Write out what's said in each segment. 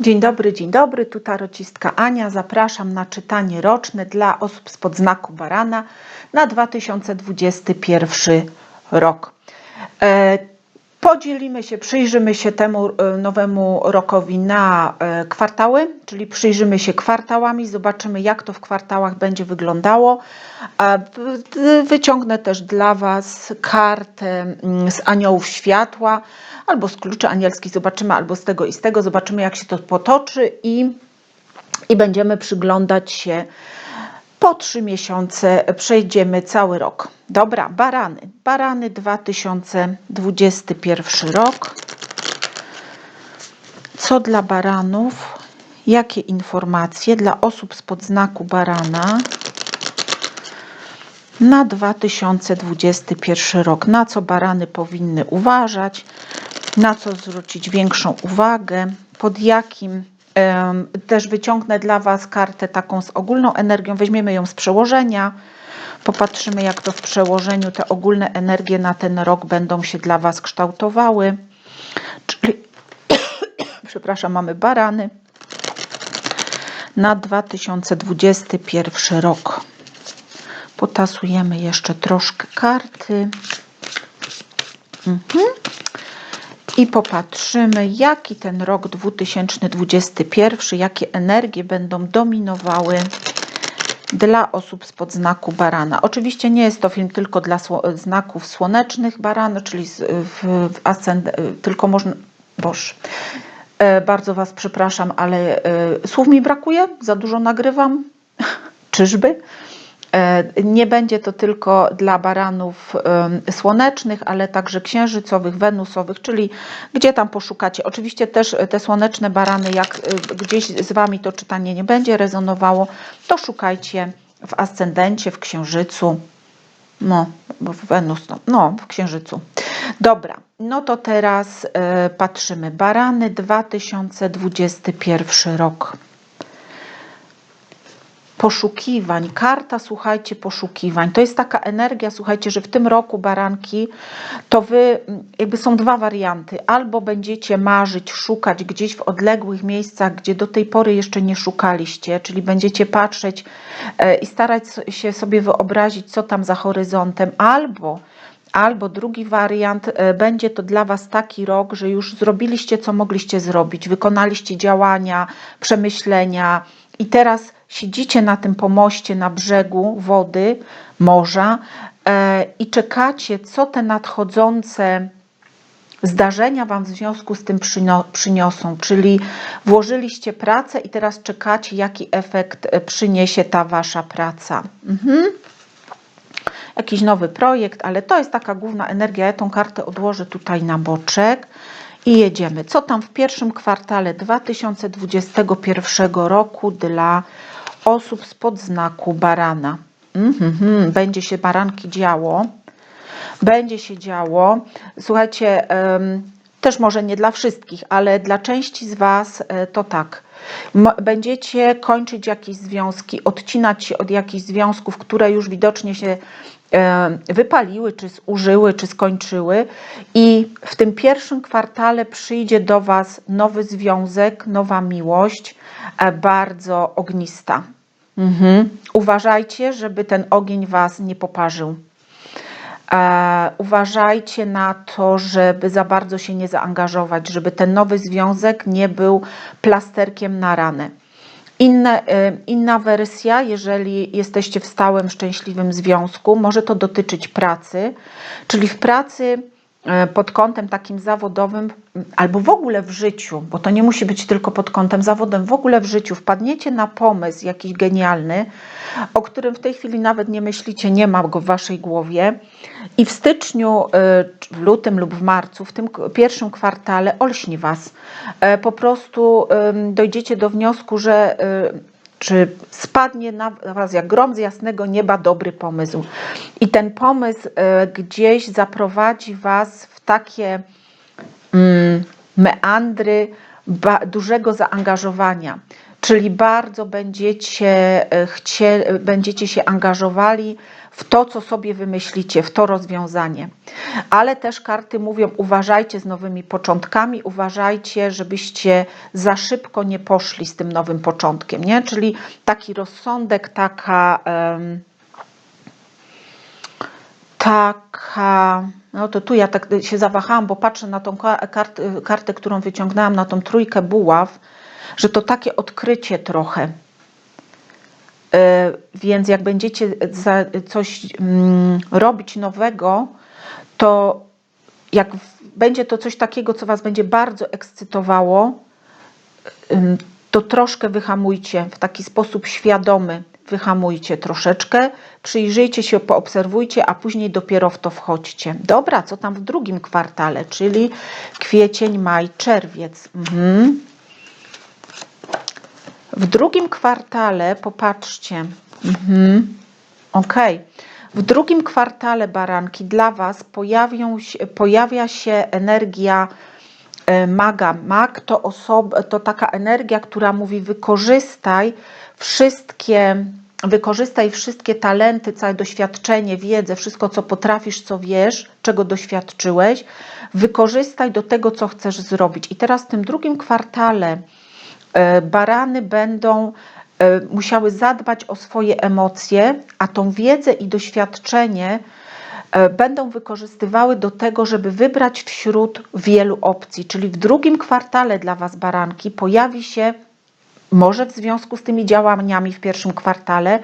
Dzień dobry, dzień dobry, tu tarocistka Ania. Zapraszam na czytanie roczne dla osób z podznaku barana na 2021 rok. Podzielimy się, przyjrzymy się temu e, nowemu rokowi na e, kwartały, czyli przyjrzymy się kwartałami, zobaczymy jak to w kwartałach będzie wyglądało. Wyciągnę też dla Was kartę mm, z aniołów światła albo z kluczy anielskich, zobaczymy albo z tego i z tego, zobaczymy jak się to potoczy i, i będziemy przyglądać się po trzy miesiące przejdziemy cały rok. Dobra, barany. Barany 2021 rok. Co dla baranów? Jakie informacje dla osób z podznaku barana na 2021 rok? Na co barany powinny uważać? Na co zwrócić większą uwagę? Pod jakim też wyciągnę dla Was kartę taką z ogólną energią, weźmiemy ją z przełożenia, popatrzymy jak to w przełożeniu te ogólne energie na ten rok będą się dla Was kształtowały. Czyli, przepraszam, mamy barany na 2021 rok. Potasujemy jeszcze troszkę karty. Mhm. I popatrzymy, jaki ten rok 2021, jakie energie będą dominowały dla osób z podznaku barana. Oczywiście nie jest to film tylko dla znaków słonecznych barana, czyli w, w ascend- tylko można. Boż. E, Bardzo Was przepraszam, ale e, słów mi brakuje, za dużo nagrywam. Czyżby? E, Nie będzie to tylko dla baranów słonecznych, ale także księżycowych, wenusowych, czyli gdzie tam poszukacie. Oczywiście też te słoneczne barany, jak e, gdzieś z Wami to czytanie nie będzie rezonowało, to szukajcie w ascendencie, w księżycu, no, w Wenus, no, no, w księżycu. Dobra, no to teraz e, patrzymy. Barany 2021 rok poszukiwań. Karta, słuchajcie, poszukiwań. To jest taka energia, słuchajcie, że w tym roku baranki to wy, mm, jakby są dwa warianty. Albo będziecie marzyć, szukać gdzieś w odległych miejscach, gdzie do tej pory jeszcze nie szukaliście, czyli będziecie patrzeć e, i starać się sobie wyobrazić, co tam za horyzontem, albo Albo drugi wariant, e, będzie to dla Was taki rok, że już zrobiliście, co mogliście zrobić, wykonaliście działania, przemyślenia i teraz siedzicie na tym pomoście na brzegu wody, morza e, i czekacie, co te nadchodzące zdarzenia Wam w związku z tym przyniosą, czyli włożyliście pracę i teraz czekacie, jaki efekt e, przyniesie ta Wasza praca. Mhm jakiś nowy projekt, ale to jest taka główna energia. Ja tą kartę odłożę tutaj na boczek i jedziemy. Co tam w pierwszym kwartale 2021 roku dla osób z podznaku barana? Mhm, będzie się baranki działo. Będzie się działo. Słuchajcie, też może nie dla wszystkich, ale dla części z Was e, to tak. Będziecie kończyć jakieś związki, odcinać się od jakichś związków, które już widocznie się e, wypaliły, czy zużyły, czy skończyły. I w tym pierwszym kwartale przyjdzie do Was nowy związek, nowa miłość, bardzo ognista. Mhm. Uważajcie, żeby ten ogień Was nie poparzył. E, uważajcie na to, żeby za bardzo się nie zaangażować, żeby ten nowy związek nie był plasterkiem na ranę. Inne, e, inna wersja, jeżeli jesteście w stałym, szczęśliwym związku, może to dotyczyć pracy, czyli w pracy e, pod kątem takim zawodowym albo w ogóle w życiu, bo to nie musi być tylko pod kątem zawodowym, w ogóle w życiu wpadniecie na pomysł jakiś genialny, o którym w tej chwili nawet nie myślicie, nie ma go w waszej głowie i w styczniu, e, w lutym lub w marcu, w tym pierwszym kwartale olśni was. E, Po prostu dojdziecie do wniosku, że e, czy spadnie na Was jak grom z jasnego nieba dobry pomysł. I ten pomysł e, gdzieś zaprowadzi Was w takie mm, meandry dużego zaangażowania, czyli bardzo będziecie, e, chcie, będziecie się angażowali w to, co sobie wymyślicie, w to rozwiązanie. Ale też karty mówią: uważajcie z nowymi początkami, uważajcie, żebyście za szybko nie poszli z tym nowym początkiem, nie? Czyli taki rozsądek, taka. em, taka. No to tu ja tak się zawahałam, bo patrzę na tą ka- kart, kartę, którą wyciągnęłam, na tą trójkę buław, że to takie odkrycie trochę. E, Więc jak będziecie coś mm, robić nowego, to jak będzie to coś takiego, co Was będzie bardzo ekscytowało, to troszkę wyhamujcie w taki sposób świadomy. Wyhamujcie troszeczkę, przyjrzyjcie się, poobserwujcie, a później dopiero w to wchodźcie. Dobra, co tam w drugim kwartale, czyli kwiecień, maj, czerwiec. Mhm. W drugim kwartale, popatrzcie, mhm. ok. W drugim kwartale baranki dla Was pojawią pojawia się energia e, maga. Mag to, osob, to taka energia, która mówi wykorzystaj wszystkie, wykorzystaj wszystkie talenty, całe doświadczenie, wiedzę, wszystko co potrafisz, co wiesz, czego doświadczyłeś, wykorzystaj do tego, co chcesz zrobić. I teraz w tym drugim kwartale barany będą e, musiały zadbać o swoje emocje, a tą wiedzę i doświadczenie e, będą wykorzystywały do tego, żeby wybrać wśród wielu opcji. Czyli w drugim kwartale dla Was baranki pojawi się może w związku z tymi działaniami w pierwszym kwartale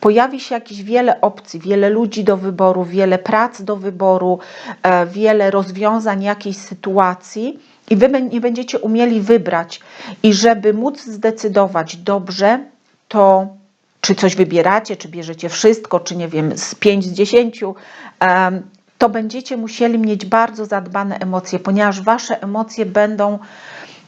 pojawi się jakieś wiele opcji, wiele ludzi do wyboru, wiele prac do wyboru, e, wiele rozwiązań jakiejś sytuacji i wy nie będziecie umieli wybrać. I żeby móc zdecydować dobrze, to czy coś wybieracie, czy bierzecie wszystko, czy nie wiem, z 5 z 10, em, to będziecie musieli mieć bardzo zadbane emocje, ponieważ wasze emocje będą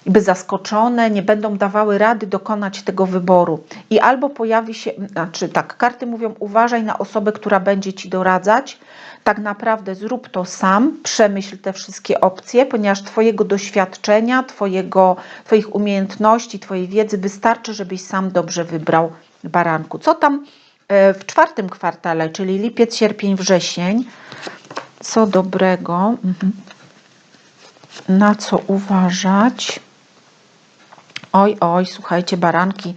jakby zaskoczone, nie będą dawały rady dokonać tego wyboru. I albo pojawi się, znaczy tak, karty mówią, uważaj na osobę, która będzie ci doradzać. Tak naprawdę zrób to sam, przemyśl te wszystkie opcje, ponieważ Twojego doświadczenia, twojego, Twoich umiejętności, Twojej wiedzy wystarczy, żebyś sam dobrze wybrał baranku. Co tam e, w czwartym kwartale, czyli lipiec, sierpień, wrzesień, co dobrego, mhm. na co uważać? Oj, oj, słuchajcie, baranki.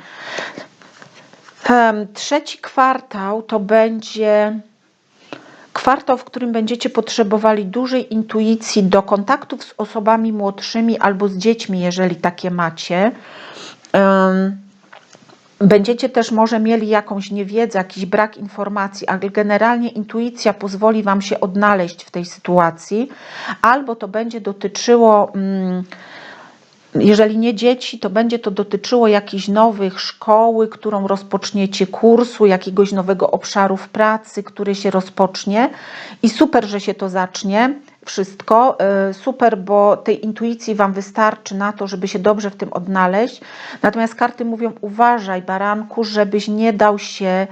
Trzeci kwartał to będzie kwartał, w którym będziecie potrzebowali dużej intuicji do kontaktów z osobami młodszymi albo z dziećmi, jeżeli takie macie. Będziecie też może mieli jakąś niewiedzę, jakiś brak informacji, ale generalnie intuicja pozwoli Wam się odnaleźć w tej sytuacji, albo to będzie dotyczyło. Mm, jeżeli nie dzieci, to będzie to dotyczyło jakiejś nowych szkoły, którą rozpoczniecie, kursu, jakiegoś nowego obszaru w pracy, który się rozpocznie. I super, że się to zacznie. Wszystko y, super, bo tej intuicji Wam wystarczy na to, żeby się dobrze w tym odnaleźć. Natomiast karty mówią: uważaj, baranku, żebyś nie dał się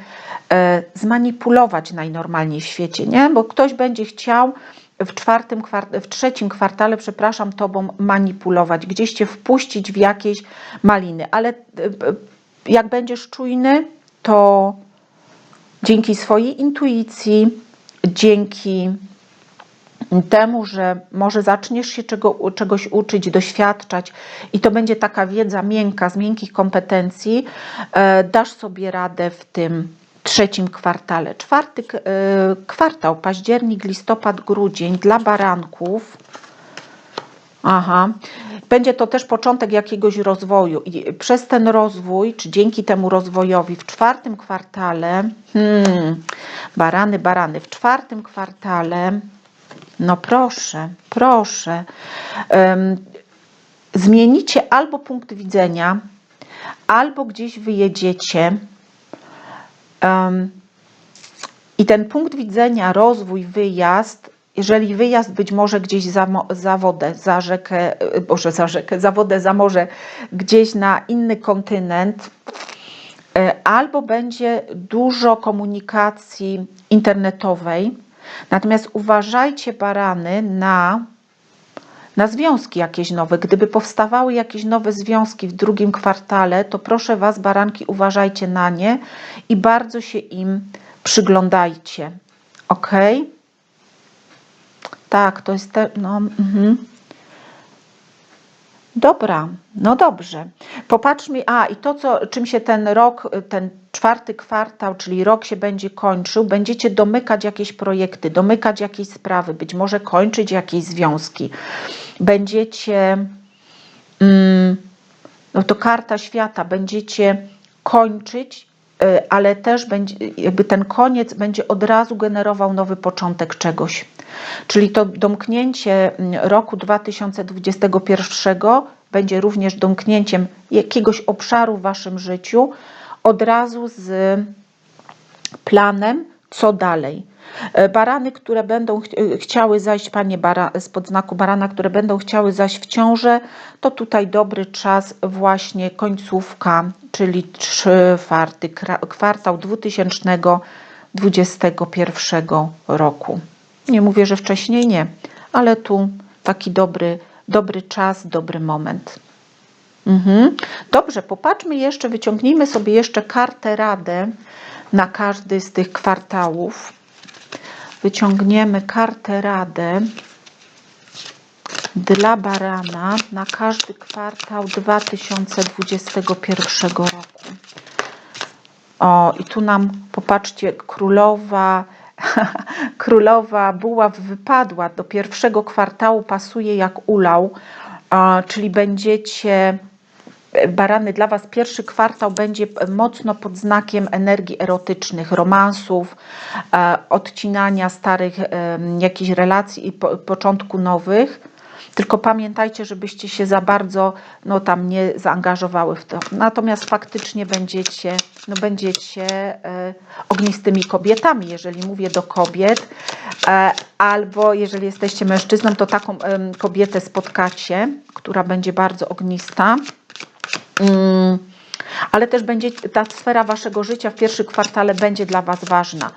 e, zmanipulować najnormalniej w świecie, nie? Bo ktoś będzie chciał w czwartym, w trzecim kwartale, przepraszam, tobą manipulować, gdzieś cię wpuścić w jakieś maliny, ale e, e, jak będziesz czujny, to dzięki swojej intuicji, dzięki temu, że może zaczniesz się czego, czegoś uczyć, doświadczać i to będzie taka wiedza miękka, z miękkich kompetencji, e, dasz sobie radę w tym trzecim kwartale. Czwarty e, kwartał, październik, listopad, grudzień dla baranków. Aha. Będzie to też początek jakiegoś rozwoju i przez ten rozwój, czy dzięki temu rozwojowi w czwartym kwartale, hmm, barany, barany, w czwartym kwartale, no proszę, proszę, em, zmienicie albo punkt widzenia, albo gdzieś wyjedziecie. I ten punkt widzenia, rozwój, wyjazd, jeżeli wyjazd być może gdzieś za, za wodę, za rzekę, y, boże, za rzekę, za wodę, za morze, gdzieś na inny kontynent, y, albo będzie dużo komunikacji internetowej. Natomiast uważajcie, barany, na na związki jakieś nowe. Gdyby powstawały jakieś nowe związki w drugim kwartale, to proszę Was, baranki, uważajcie na nie i bardzo się im przyglądajcie. Ok? Tak, to jest te, no, mhm. Dobra, no dobrze. Popatrzmy, a i to, co, czym się ten rok, ten czwarty kwartał, czyli rok się będzie kończył, będziecie domykać jakieś projekty, domykać jakieś sprawy, być może kończyć jakieś związki. Będziecie, mm, no to karta świata, będziecie kończyć, ale też będzie, jakby ten koniec będzie od razu generował nowy początek czegoś. Czyli to domknięcie mm, roku 2021 będzie również domknięciem jakiegoś obszaru w waszym życiu, od razu z planem, co dalej. E, Barany, które będą e, chciały zajść, panie bara, spod znaku barana, które będą chciały zajść w ciążę, to tutaj dobry czas właśnie końcówka, czyli czwarty kwartał 2021 roku. Nie mówię, że wcześniej nie, ale tu taki dobry, dobry czas, dobry moment. Mhm. Dobrze, popatrzmy jeszcze, wyciągnijmy sobie jeszcze kartę radę na każdy z tych kwartałów. Wyciągniemy kartę radę dla barana na każdy kwartał 2021 roku. O, i tu nam, popatrzcie, królowa, królowa buław wypadła. Do pierwszego kwartału pasuje jak ulał, czyli będziecie barany, dla Was pierwszy kwartał będzie mocno pod znakiem energii erotycznych, romansów, e, odcinania starych jakichś relacji i początku nowych. Tylko pamiętajcie, żebyście się za bardzo no, tam nie zaangażowały w to. Natomiast faktycznie będziecie, no, będziecie e, ognistymi kobietami, jeżeli mówię do kobiet, e, albo jeżeli jesteście mężczyzną, to taką e, kobietę spotkacie, która będzie bardzo ognista. Mm, ale też będzie ta sfera waszego życia w pierwszym kwartale będzie dla was ważna.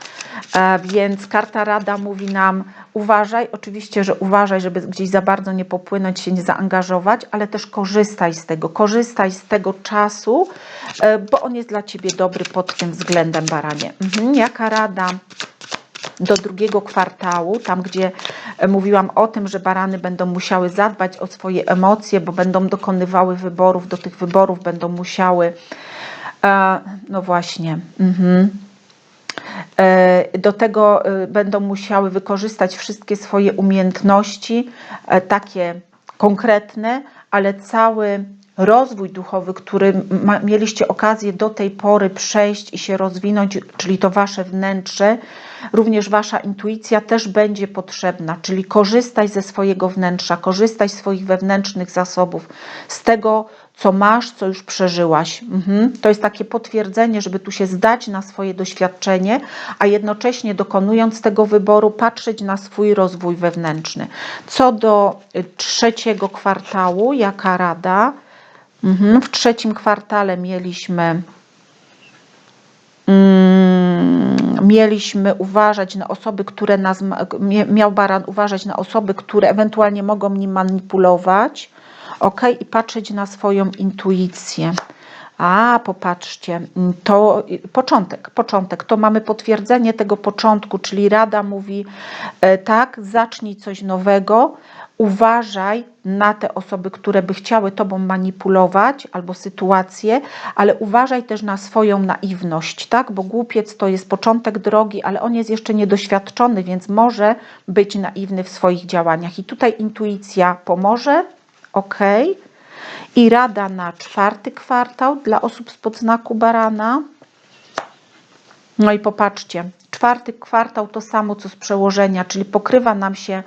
E, więc karta rada mówi nam uważaj, oczywiście, że uważaj, żeby gdzieś za bardzo nie popłynąć, się nie zaangażować, ale też korzystaj z tego, korzystaj z tego czasu, e, bo on jest dla ciebie dobry pod tym względem, baranie. Mhm. Jaka rada do drugiego kwartału, tam gdzie mówiłam o tym, że barany będą musiały zadbać o swoje emocje, bo będą dokonywały wyborów, do tych wyborów będą musiały, e, no właśnie, mhm. E, do tego będą musiały wykorzystać wszystkie swoje umiejętności, takie konkretne, ale cały rozwój duchowy, który mieliście okazję do tej pory przejść i się rozwinąć, czyli to wasze wnętrze, również wasza intuicja też będzie potrzebna, czyli korzystaj ze swojego wnętrza, korzystaj z swoich wewnętrznych zasobów, z tego, co masz, co już przeżyłaś. Mhm. To jest takie potwierdzenie, żeby tu się zdać na swoje doświadczenie, a jednocześnie dokonując tego wyboru, patrzeć na swój rozwój wewnętrzny. Co do y, trzeciego kwartału, jaka rada? Mhm. W trzecim kwartale mieliśmy. Mm, mieliśmy uważać na osoby, które nas, miał baran uważać na osoby, które ewentualnie mogą nim manipulować, ok, i patrzeć na swoją intuicję. A, popatrzcie, to początek, początek, to mamy potwierdzenie tego początku, czyli Rada mówi, e, tak, zacznij coś nowego, uważaj na te osoby, które by chciały tobą manipulować albo sytuację, ale uważaj też na swoją naiwność, tak? Bo głupiec to jest początek drogi, ale on jest jeszcze niedoświadczony, więc może być naiwny w swoich działaniach. I tutaj intuicja pomoże, ok. I rada na czwarty kwartał dla osób spod znaku barana. No i popatrzcie, czwarty kwartał to samo co z przełożenia, czyli pokrywa nam się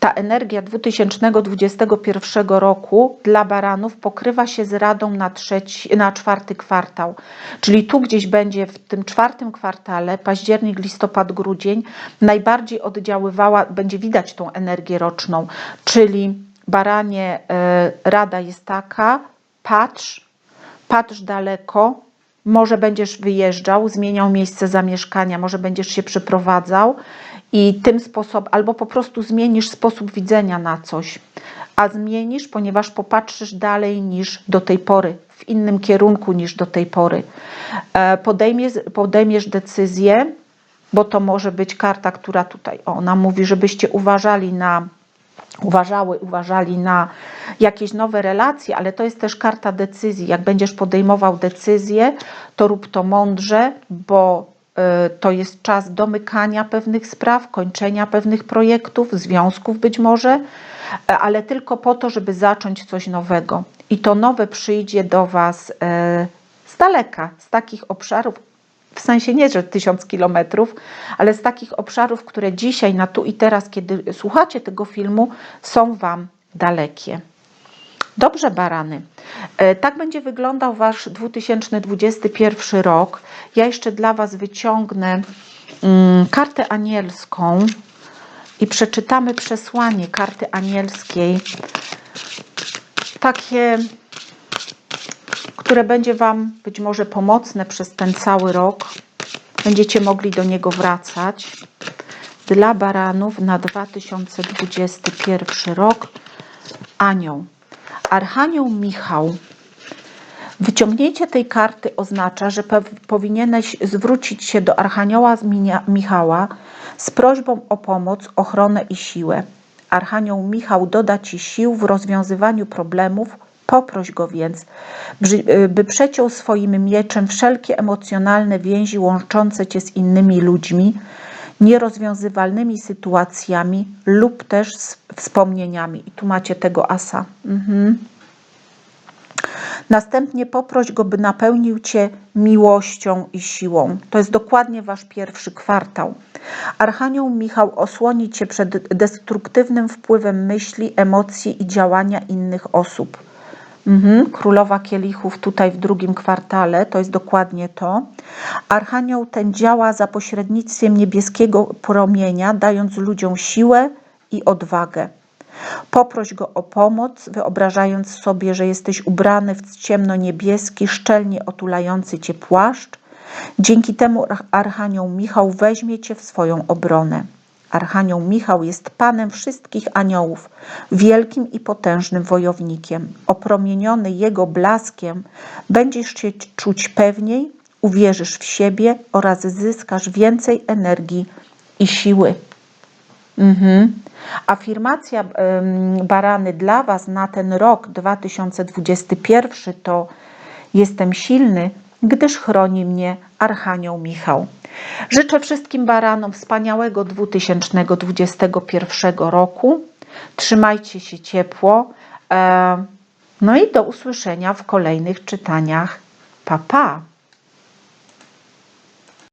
ta energia 2021 roku dla baranów, pokrywa się z radą na, trzeci, na czwarty kwartał. Czyli tu gdzieś będzie w tym czwartym kwartale, październik, listopad, grudzień, najbardziej oddziaływała, będzie widać tą energię roczną, czyli baranie, e, rada jest taka, patrz, patrz daleko, może będziesz wyjeżdżał, zmieniał miejsce zamieszkania, może będziesz się przeprowadzał i tym sposobem, albo po prostu zmienisz sposób widzenia na coś, a zmienisz, ponieważ popatrzysz dalej niż do tej pory, w innym kierunku niż do tej pory. E, Podejmiesz, podejmiesz decyzję, bo to może być karta, która tutaj, ona mówi, żebyście uważali na uważały, uważali na jakieś nowe relacje, ale to jest też karta decyzji. Jak będziesz podejmował decyzję, to rób to mądrze, bo y, to jest czas domykania pewnych spraw, kończenia pewnych projektów, związków być może, e, ale tylko po to, żeby zacząć coś nowego. I to nowe przyjdzie do Was e, z daleka, z takich obszarów, w sensie nie, że tysiąc kilometrów, ale z takich obszarów, które dzisiaj, na tu i teraz, kiedy słuchacie tego filmu, są Wam dalekie. Dobrze, barany. E, Tak będzie wyglądał Wasz 2021 rok. Ja jeszcze dla Was wyciągnę mm, kartę anielską i przeczytamy przesłanie karty anielskiej. Takie które będzie Wam być może pomocne przez ten cały rok. Będziecie mogli do niego wracać. Dla baranów na 2021 rok anioł. Archanioł Michał. Wyciągnięcie tej karty oznacza, że powinieneś zwrócić się do Archanioła Michała z prośbą o pomoc, ochronę i siłę. Archanioł Michał doda Ci sił w rozwiązywaniu problemów, poproś go więc, brzy- by przeciął swoim mieczem wszelkie emocjonalne więzi łączące Cię z innymi ludźmi, nierozwiązywalnymi sytuacjami lub też z wspomnieniami. I tu macie tego asa. Mhm. Następnie poproś go, by napełnił cię miłością i siłą. To jest dokładnie wasz pierwszy kwartał. Archanioł Michał osłoni cię przed destruktywnym wpływem myśli, emocji i działania innych osób. Mhm. Królowa kielichów tutaj w drugim kwartale, to jest dokładnie to. Archanioł ten działa za pośrednictwem niebieskiego promienia, dając ludziom siłę i odwagę. Poproś go o pomoc, wyobrażając sobie, że jesteś ubrany w ciemno-niebieski, szczelnie otulający cię płaszcz. Dzięki temu Arch- Archanioł Michał weźmie cię w swoją obronę. Archanioł Michał jest panem wszystkich aniołów, wielkim i potężnym wojownikiem. Opromieniony jego blaskiem, będziesz się czuć pewniej, uwierzysz w siebie oraz zyskasz więcej energii i siły. Mhm. Afirmacja barany dla Was na ten rok 2021 to jestem silny, gdyż chroni mnie Archanioł Michał. Życzę wszystkim baranom wspaniałego 2021 roku. Trzymajcie się ciepło. E, No i do usłyszenia w kolejnych czytaniach. Pa, pa!